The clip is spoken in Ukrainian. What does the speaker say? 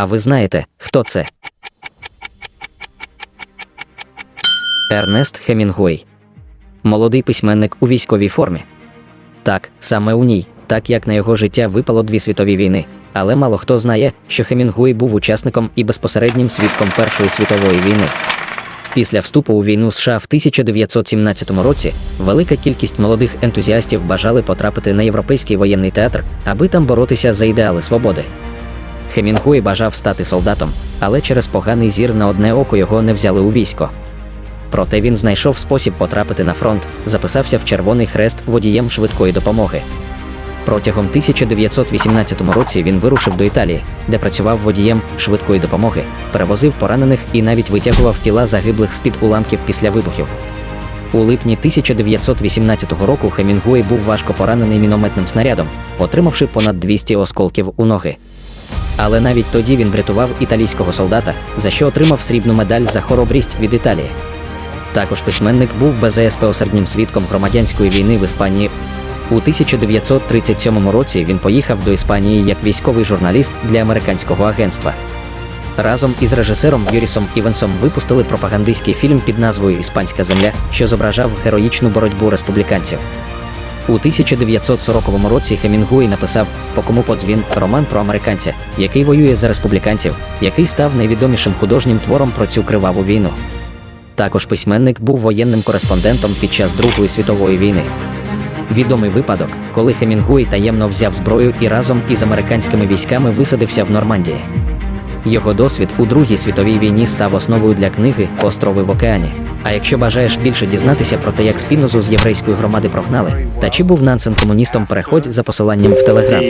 А ви знаєте, хто це? Ернест Хемінгуей. Молодий письменник у військовій формі. Так, саме у ній, так як на його життя випало дві світові війни. Але мало хто знає, що Хемінгуей був учасником і безпосереднім свідком Першої світової війни. Після вступу у війну США в 1917 році велика кількість молодих ентузіастів бажали потрапити на європейський воєнний театр, аби там боротися за ідеали свободи. Хемінгуей бажав стати солдатом, але через поганий зір на одне око його не взяли у військо. Проте він знайшов спосіб потрапити на фронт, записався в Червоний Хрест водієм швидкої допомоги. Протягом 1918 році він вирушив до Італії, де працював водієм швидкої допомоги, перевозив поранених і навіть витягував тіла загиблих з-під уламків після вибухів. У липні 1918 року Хемінгуей був важко поранений мінометним снарядом, отримавши понад 200 осколків у ноги. Але навіть тоді він врятував італійського солдата, за що отримав срібну медаль за хоробрість від Італії. Також письменник був безпосереднім свідком громадянської війни в Іспанії. У 1937 році він поїхав до Іспанії як військовий журналіст для американського агентства. Разом із режисером Юрісом Івенсом випустили пропагандистський фільм під назвою Іспанська земля, що зображав героїчну боротьбу республіканців. У 1940 році Хемінгуей написав По кому подзвін роман про американця, який воює за республіканців, який став найвідомішим художнім твором про цю криваву війну. Також письменник був воєнним кореспондентом під час Другої світової війни. Відомий випадок, коли Хемінгуей таємно взяв зброю і разом із американськими військами висадився в Нормандії. Його досвід у Другій світовій війні став основою для книги Острови в океані. А якщо бажаєш більше дізнатися про те, як Спінозу з єврейської громади прогнали, та чи був Нансен комуністом, переходь за посиланням в телеграм.